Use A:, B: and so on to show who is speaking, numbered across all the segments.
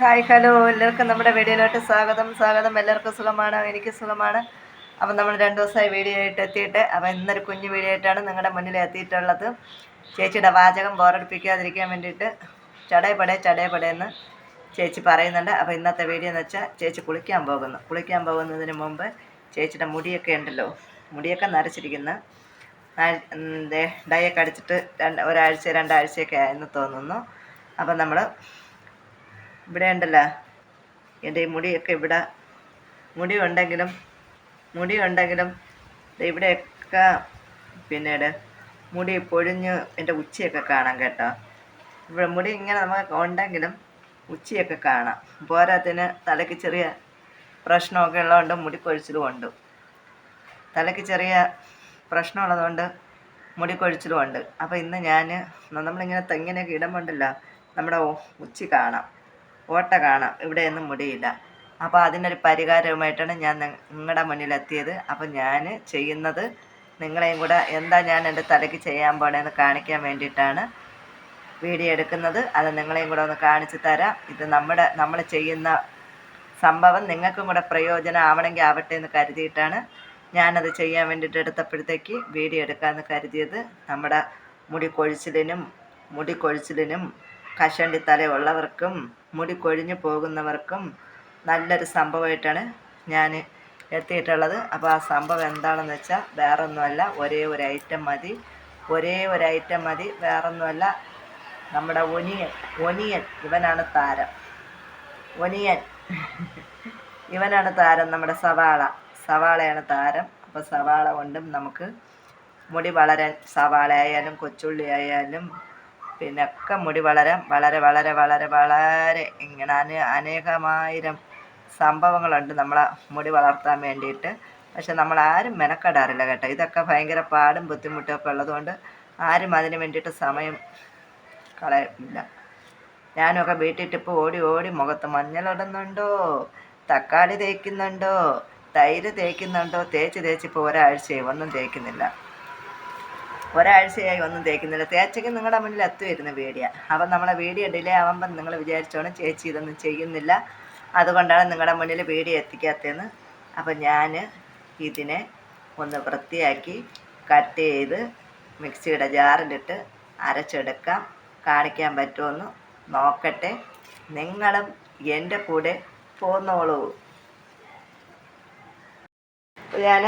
A: Hi hello. എല്ലാവർക്കും നമ്മുടെ വീഡിയോയിലോട്ട് സ്വാഗതം. സ്വാഗതം. എല്ലാവർക്കും സുഖമാണ്? എനിക്ക് സുഖമാണ്. അപ്പം നമ്മൾ രണ്ട് ദിവസമായി വീഡിയോ ആയിട്ട് എത്തിയിട്ട് അപ്പം ഇന്നൊരു കുഞ്ഞു വീഡിയോ ആയിട്ടാണ് നിങ്ങളുടെ മുന്നിൽ എത്തിയിട്ടുള്ളത്. ചേച്ചിയുടെ വാചകം ബോറടിപ്പിക്കാതിരിക്കാൻ വേണ്ടിയിട്ട് ചടയപടേ ചടയപടേന്ന് ചേച്ചി പറയുന്നുണ്ട്. അപ്പോൾ ഇന്നത്തെ വീഡിയോ എന്ന് വെച്ചാൽ ചേച്ചി കുളിക്കാൻ പോകുന്നു. കുളിക്കാൻ പോകുന്നതിന് മുമ്പ് ചേച്ചിയുടെ മുടിയൊക്കെ ഉണ്ടല്ലോ മുടിയൊക്കെ നരച്ചിരിക്കുന്ന. ഡയൊക്കെ അടിച്ചിട്ട് രണ്ട് ഒരാഴ്ച രണ്ടാഴ്ചയൊക്കെ ആയെന്ന് തോന്നുന്നു. അപ്പം നമ്മൾ ഇവിടെ ഉണ്ടല്ലോ എന്റെ ഈ മുടിയൊക്കെ ഇവിടെ മുടി ഉണ്ടെങ്കിലും മുടി ഉണ്ടെങ്കിലും ഇവിടെയൊക്കെ പിന്നീട് മുടി പൊഴിഞ്ഞ് എന്റെ ഉച്ചയൊക്കെ കാണാം കേട്ടോ. ഇവിടെ മുടി ഇങ്ങനെ നമുക്ക് ഉണ്ടെങ്കിലും ഉച്ചയൊക്കെ കാണാം. പോരാത്തിന് തലയ്ക്ക് ചെറിയ പ്രശ്നമൊക്കെ ഉള്ളതുകൊണ്ട് മുടി കൊഴിച്ചിലും ഉണ്ട്. തലയ്ക്ക് ചെറിയ പ്രശ്നമുള്ളതുകൊണ്ട് മുടി കൊഴിച്ചിലും ഉണ്ട്. അപ്പോൾ ഇന്ന് ഞാൻ നമ്മളിങ്ങനെ തെങ്ങിനൊക്കെ ഇടുമ്പോണ്ടല്ലോ നമ്മുടെ ഉച്ചി കാണാം. ഓട്ട കാണാം. ഇവിടെ ഒന്നും മുടിയില്ല. അപ്പോൾ അതിനൊരു പരിഹാരവുമായിട്ടാണ് ഞാൻ നിങ്ങളുടെ മുന്നിലെത്തിയത്. അപ്പോൾ ഞാൻ ചെയ്യുന്നത് നിങ്ങളെയും കൂടെ എന്താ ഞാൻ എന്റെ തലയ്ക്ക് ചെയ്യാൻ പോണേന്ന് കാണിക്കാൻ വേണ്ടിയിട്ടാണ് വീഡിയോ എടുക്കുന്നത്. അത് നിങ്ങളെയും കൂടെ ഒന്ന് കാണിച്ചു തരാം. ഇത് നമ്മുടെ നമ്മൾ ചെയ്യുന്ന സംഭവം നിങ്ങൾക്കും കൂടെ പ്രയോജനം ആവണമെങ്കിൽ ആവട്ടെ എന്ന് കരുതിയിട്ടാണ് ഞാനത് ചെയ്യാൻ വേണ്ടിയിട്ട് എടുത്തപ്പോഴത്തേക്ക് വീഡിയോ എടുക്കാമെന്ന് കരുതിയത്. നമ്മുടെ മുടി കൊഴിച്ചിലിനും മുടി കൊഴിച്ചിലിനും കഷണ്ടി തലയുള്ളവർക്കും മുടി കൊഴിഞ്ഞു പോകുന്നവർക്കും നല്ലൊരു സംഭവമായിട്ടാണ് ഞാൻ എത്തിയിട്ടുള്ളത്. അപ്പോൾ ആ സംഭവം എന്താണെന്ന് വെച്ചാൽ വേറൊന്നുമല്ല ഒരേ ഒരു ഐറ്റം മതി. ഒരേ ഒരു ഐറ്റം മതി വേറൊന്നുമല്ല. നമ്മുടെ ഒനിയൻ ഒനിയൻ ഇവനാണ് താരം. ഒനിയൻ. ഇവനാണ് താരം നമ്മുടെ സവാള. സവാളയാണ് താരം. അപ്പോൾ സവാള കൊണ്ടും നമുക്ക് മുടി വളരാൻ സവാള ആയാലും കൊച്ചുള്ളി ആയാലും പിന്നെ ഒക്കെ മുടി വളരാൻ വളരെ വളരെ വളരെ വളരെ ഇങ്ങനെ അനേ അനേകമായിരം സംഭവങ്ങളുണ്ട് നമ്മളെ മുടി വളർത്താൻ വേണ്ടിയിട്ട്. പക്ഷെ നമ്മൾ ആരും മെനക്കെടാറില്ല കേട്ടോ. ഇതൊക്കെ ഭയങ്കര പാടും ബുദ്ധിമുട്ടൊക്കെ ഉള്ളതുകൊണ്ട് ആരും അതിന് വേണ്ടിയിട്ട് സമയം കളയില്ല ഞാനൊക്കെ വീട്ടിൽ ഇപ്പോൾ ഓടി ഓടി മുഖത്ത് മഞ്ഞളിടുന്നുണ്ടോ? തക്കാളി തേക്കുന്നുണ്ടോ? തൈര് തേക്കുന്നുണ്ടോ? തേച്ച് തേച്ച് ഇപ്പോൾ ഒരാഴ്ചയായി ഒന്നും തേക്കുന്നില്ല. ഒരാഴ്ചയായി ഒന്നും തേക്കുന്നില്ല. തേച്ചെങ്കിൽ നിങ്ങളുടെ മുന്നിൽ എത്തുമായിരുന്നു വീഡിയോ. അപ്പം നമ്മളെ വീഡിയോ ഡിലേ ആവുമ്പം നിങ്ങൾ വിചാരിച്ചോണം ചേച്ചി ഇതൊന്നും ചെയ്യുന്നില്ല. അതുകൊണ്ടാണ് നിങ്ങളുടെ മുന്നിൽ വീഡിയോ എത്തിക്കാത്തതെന്ന്. അപ്പം ഞാൻ ഇതിനെ ഒന്ന് വൃത്തിയാക്കി കട്ട് ചെയ്ത് മിക്സിയുടെ ജാറിലിട്ട് അരച്ചെടുക്കാം. കാണിക്കാൻ പറ്റുമെന്ന് നോക്കട്ടെ. നിങ്ങളും എന്റെ കൂടെ പോന്നോളൂ. ഞാൻ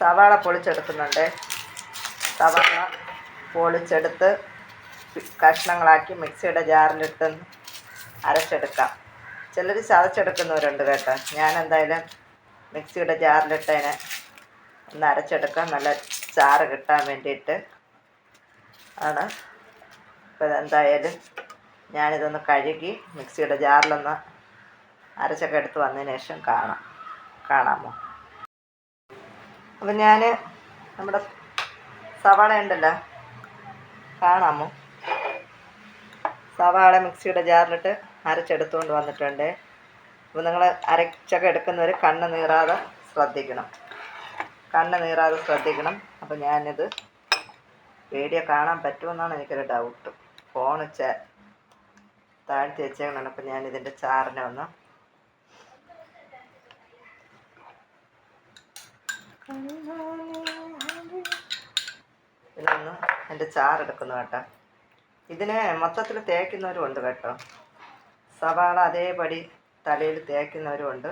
A: സവാള പൊളിച്ചെടുക്കുന്നുണ്ട്. സവാള പൊളിച്ചെടുത്ത് കഷ്ണങ്ങളാക്കി മിക്സിയുടെ ജാറിലിട്ട് അരച്ചെടുക്കാം. ചിലർ ചതച്ചെടുക്കുന്നവരുണ്ട് കേട്ടോ. ഞാൻ എന്തായാലും മിക്സിയുടെ ജാറിലിട്ട് അതിനെ ഒന്ന് അരച്ചെടുക്കാം. നല്ല ചാറ് കിട്ടാൻ വേണ്ടിയിട്ട് ആണ്. ഇപ്പം എന്തായാലും ഞാനിതൊന്ന് കഴുകി മിക്സിയുടെ ജാറിലൊന്ന് അരച്ചൊക്കെ എടുത്ത് വന്നതിന് ശേഷം കാണാം. കാണാമോ? അപ്പം ഞാൻ നമ്മുടെ സവാള ഉണ്ടല്ലോ. കാണാമോ? സവാള മിക്സിയുടെ ജാറിലിട്ട് അരച്ചെടുത്തുകൊണ്ട് വന്നിട്ടുണ്ട്. അപ്പോൾ നിങ്ങൾ അരച്ചൊക്കെ എടുക്കുന്നവർ കണ്ണ് നീറാതെ ശ്രദ്ധിക്കണം. കണ്ണ് നീറാതെ ശ്രദ്ധിക്കണം. അപ്പോൾ ഞാനിത് വീഡിയോ കാണാൻ പറ്റുമെന്നാണ് എനിക്കൊരു ഡൗട്ട് ഫോൺ ചെ താഴ്ത്തി വെച്ചേക്കണം അപ്പോൾ ഞാനിതിന്റെ ചാറിനെ ഒന്ന് ഇതിനൊന്ന് എന്റെ ചാറെടുക്കുന്നു കേട്ടോ. ഇതിനെ മൊത്തത്തിൽ തേക്കുന്നവരും ഉണ്ട് കേട്ടോ. സവാള അതേപടി തലയിൽ തേക്കുന്നവരും ഉണ്ട്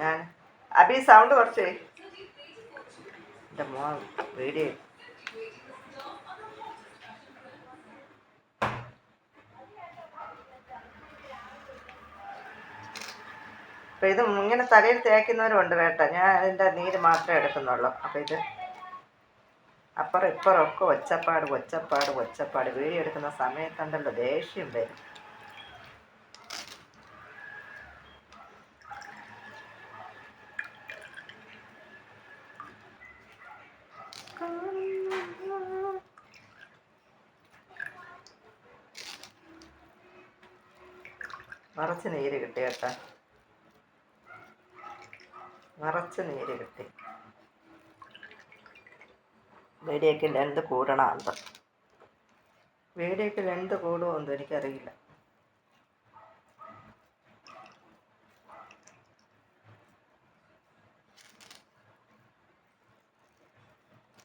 A: ഞാൻ അബി സൗണ്ട് കുറച്ചേ എന്റെ മോ വീഡിയോ അപ്പം ഇത് ഇങ്ങനെ തലയിൽ തേക്കുന്നവരും ഉണ്ട് കേട്ടോ. ഞാൻ അതിന്റെ നീര് മാത്രമേ എടുക്കുന്നുള്ളൂ. അപ്പം ഇത് അപ്പുറം ഇപ്പുറം ഒക്കെ ഒച്ചപ്പാട് ഒച്ചപ്പാട് ഒച്ചപ്പാട്. വീഡിയോ എടുക്കുന്ന സമയത്തുണ്ടല്ലോ ദേഷ്യം വരും. നിറച്ച് നീര് കിട്ടി കേട്ടാ. നിറച്ച് നീര് കിട്ടി. വീഡിയോയ്ക്ക് ലെന്ത് കൂടണമെന്ന് വീഡിയോയ്ക്ക് ലെന്ത് കൂടുമെന്ന് എനിക്കറിയില്ല.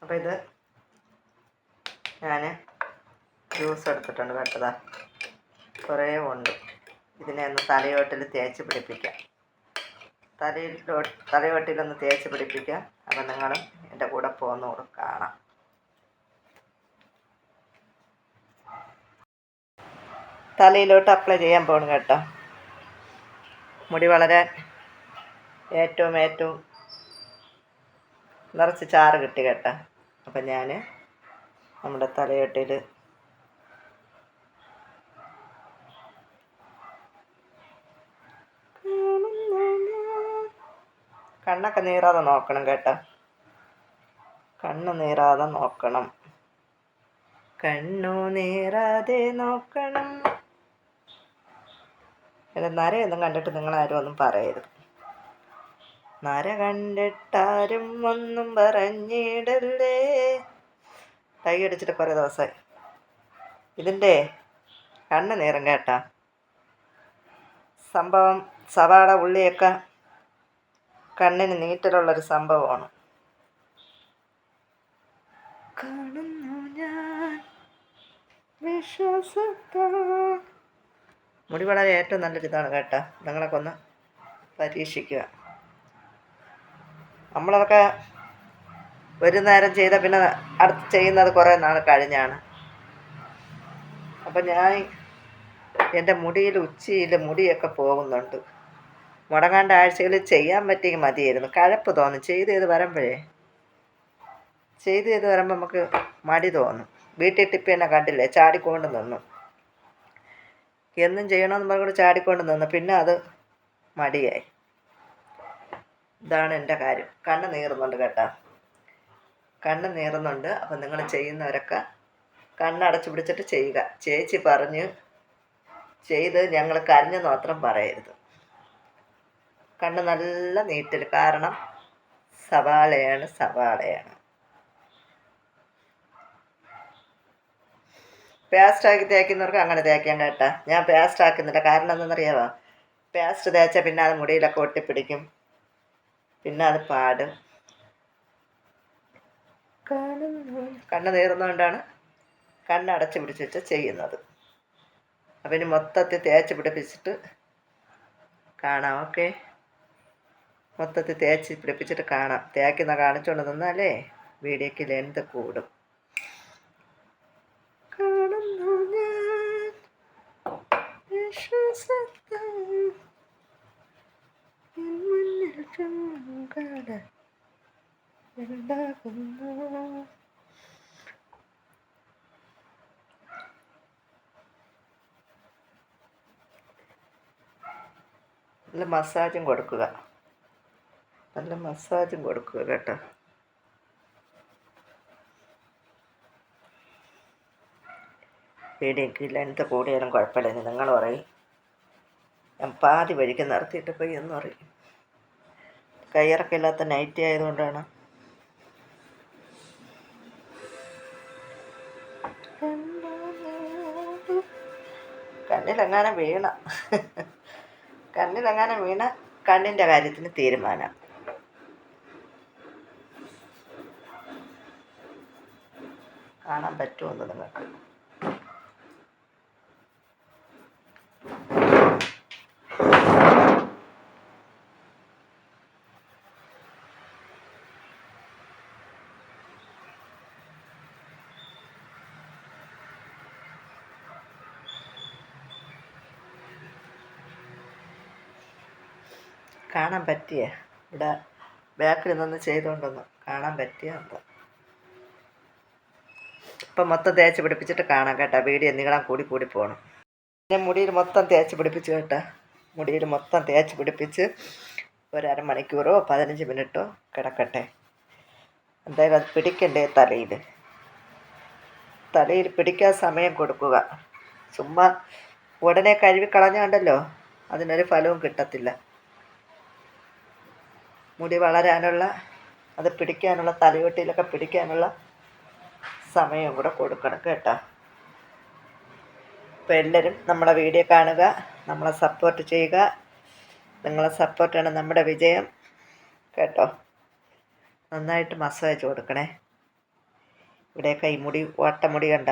A: അപ്പോൾ ഇത് ഞാൻ ജ്യൂസ് എടുത്തിട്ടുണ്ട് കേട്ടതാ. കുറേ ഉണ്ട്. ഇതിനെ ഒന്ന് തലയോട്ടിൽ തേച്ച് പിടിപ്പിക്കാം. തലയിലോ തലയോട്ടിലൊന്ന് തേച്ച് പിടിപ്പിക്കാം. അപ്പം നിങ്ങളും എന്റെ കൂടെ പോകുന്നോട് കാണാം. തലയിലോട്ട് അപ്ലൈ ചെയ്യാൻ പോകണം കേട്ടോ. മുടി വളരാൻ ഏറ്റവും ഏറ്റവും നിറച്ച് ചാറ് കിട്ടി കേട്ടോ. അപ്പം ഞാൻ നമ്മുടെ തലയോട്ടിൽ കണ്ണൊക്കെ നീറാതെ നോക്കണം കേട്ടോ. കണ്ണ് നീറാതെ നോക്കണം. കണ്ണു നീറാതെ നോക്കണം. എന്റെ നരയൊന്നും കണ്ടിട്ട് നിങ്ങളാരും ഒന്നും പറയരുത്. നര കണ്ടിട്ടാരും ഒന്നും പറഞ്ഞിടല്ലേ. കൈ അടിച്ചിട്ട് കുറേ ദിവസമായി ഇതിന്റെ കണ്ണ് നേരം കേട്ടാ. സംഭവം സവാള ഉള്ളിയൊക്കെ കണ്ണിന് നീറ്റലുള്ളൊരു സംഭവമാണ്. കാണുന്നു ഞാൻ വിശ്വാസത്താ മുടി വളരെ ഏറ്റവും നല്ലൊരു ഇതാണ് കേട്ടോ. നിങ്ങളൊക്കെ ഒന്ന് പരീക്ഷിക്കുക. നമ്മളതൊക്കെ ഒരു നേരം ചെയ്ത പിന്നെ അടുത്ത് ചെയ്യുന്നത് കുറേ നാൾ കഴിഞ്ഞാണ്. അപ്പം ഞാൻ എന്റെ മുടിയിൽ ഉച്ചയിൽ മുടിയൊക്കെ പോകുന്നുണ്ട്. മുടങ്ങാണ്ട ആഴ്ചയിൽ ചെയ്യാൻ പറ്റിയെങ്കിൽ മതിയായിരുന്നു. കഴപ്പ് തോന്നും. ചെയ്ത് ചെയ്ത് വരുമ്പോഴേ ചെയ്ത് ചെയ്ത് വരുമ്പോൾ നമുക്ക് മടി തോന്നും. വീട്ടിൽ ടിപ്പ് തന്നെ കണ്ടില്ലേ? ചാടിക്കൊണ്ട് നിന്നു. എന്നും ചെയ്യണമെന്ന് പറഞ്ഞുകൊണ്ട് ചാടിക്കൊണ്ട് നിന്ന്. പിന്നെ അത് മടിയായി. ഇതാണ് എന്റെ കാര്യം. കണ്ണ് നീറുന്നുണ്ട് കേട്ടോ. കണ്ണ് നീറുന്നുണ്ട്. അപ്പം നിങ്ങൾ ചെയ്യുന്നവരൊക്കെ കണ്ണടച്ചു പിടിച്ചിട്ട് ചെയ്യുക. ചേച്ചി പറഞ്ഞ് ചെയ്ത് ഞങ്ങൾ കരഞ്ഞു മാത്രം പറയരുത്. കണ്ണ് നല്ല നീറ്റൽ കാരണം സവാളയാണ് സവാളയാണ്. പേസ്റ്റ് ആക്കി തേക്കുന്നവർക്ക് അങ്ങനെ തേക്കാൻ കേട്ടാ. ഞാൻ പേസ്റ്റ് ആക്കുന്നില്ല. കാരണം എന്തെന്നറിയാമോ പേസ്റ്റ് തേച്ചാൽ പിന്നെ അത് മുടിയിലൊക്കെ ഒട്ടിപ്പിടിക്കും. പിന്നെ അത് പാടും. കണ്ണ് നീറുന്നതുകൊണ്ടാണ് കണ്ണടച്ച് പിടിച്ചിട്ട് ചെയ്യുന്നത്. അപ്പം ഇനി മൊത്തത്തിൽ തേച്ച് പിടിപ്പിച്ചിട്ട് കാണാം. ഓക്കെ? മൊത്തത്തിൽ തേച്ച് പിടിപ്പിച്ചിട്ട് കാണാം. തേക്കുന്ന കാണിച്ചുകൊണ്ട് നിന്നാലേ വീഡിയോക്ക് ലെന്ത് കൂടും. ഉണ്ടാകുന്നു നല്ല മസാജും കൊടുക്കുക. നല്ല മസാജും കൊടുക്കുക കേട്ടോ. വീഡിയോക്ക് ലെങ്ത് കൂടിയാലും കുഴപ്പമില്ല ഇനി നിങ്ങൾ പറയും. ഞാൻ പാതി വഴിക്ക് നിർത്തിയിട്ട് പോയി എന്ന് പറയും. കയ്യിറക്കമില്ലാത്ത നൈറ്റി ആയതുകൊണ്ടാണ്. കണ്ണിലെങ്ങാനും വീണ. കണ്ണിലെങ്ങാനും വീണ കണ്ണിന്റെ കാര്യത്തിന് തീരുമാനം. കാണാൻ പറ്റുമെന്ന് നിങ്ങൾക്ക്? കാണാൻ പറ്റിയ? ഇവിടെ ബാക്കിൽ നിന്ന് ചെയ്തുകൊണ്ടൊന്ന് കാണാൻ പറ്റിയ എന്താ. ഇപ്പം മൊത്തം തേച്ച് പിടിപ്പിച്ചിട്ട് കാണാം കേട്ടോ. വീഡിയോ നീളം കൂടി കൂടി പോകണം പിന്നെ മുടിയിൽ മൊത്തം തേച്ച് പിടിപ്പിച്ച് കേട്ടോ. മുടിയിൽ മൊത്തം തേച്ച് പിടിപ്പിച്ച് ഒരു അരമണിക്കൂറോ പതിനഞ്ച് മിനിറ്റോ കിടക്കട്ടെ. എന്തായാലും അത് പിടിക്കണ്ടേ തലയിൽ? തലയിൽ പിടിക്കാൻ സമയം കൊടുക്കുക. ചുമ്മാ ഉടനെ കഴുകി കളഞ്ഞാണ്ടല്ലോ അതിനൊരു ഫലവും കിട്ടത്തില്ല. മുടി വളരാനുള്ള അത് പിടിക്കാനുള്ള തലയോട്ടിയിലൊക്കെ പിടിക്കാനുള്ള സമയം കൂടെ കൊടുക്കണം കേട്ടോ. അപ്പോൾ എല്ലാവരും നമ്മളെ വീഡിയോ കാണുക നമ്മളെ സപ്പോർട്ട് ചെയ്യുക. നിങ്ങളെ സപ്പോർട്ടാണ് നമ്മുടെ വിജയം കേട്ടോ. നന്നായിട്ട് മസാജ് കൊടുക്കണേ. ഇവിടെയൊക്കെ ഈ മുടി ഓട്ടമുടി കണ്ട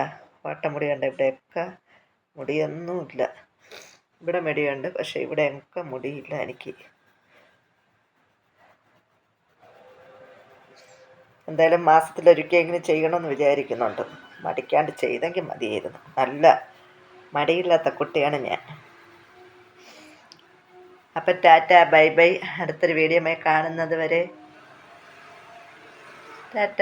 A: ഓട്ടമുടി കണ്ട ഇവിടെയൊക്കെ മുടിയൊന്നുമില്ല. ഇവിടെ മുടിയുണ്ട് പക്ഷേ ഇവിടെയൊക്കെ മുടിയില്ല എനിക്ക്. എന്തായാലും മാസത്തിലൊരിക്കലെങ്കിലും ചെയ്യണമെന്ന് വിചാരിക്കുന്നുണ്ട്. മടിക്കാണ്ട് ചെയ്തെങ്കിൽ മതിയായിരുന്നു. നല്ല മടിയില്ലാത്ത കുട്ടിയാണ് ഞാൻ. അപ്പം ടാറ്റ ബൈ ബൈ. അടുത്തൊരു വീഡിയോമായി കാണുന്നത് വരെ. ടാറ്റ.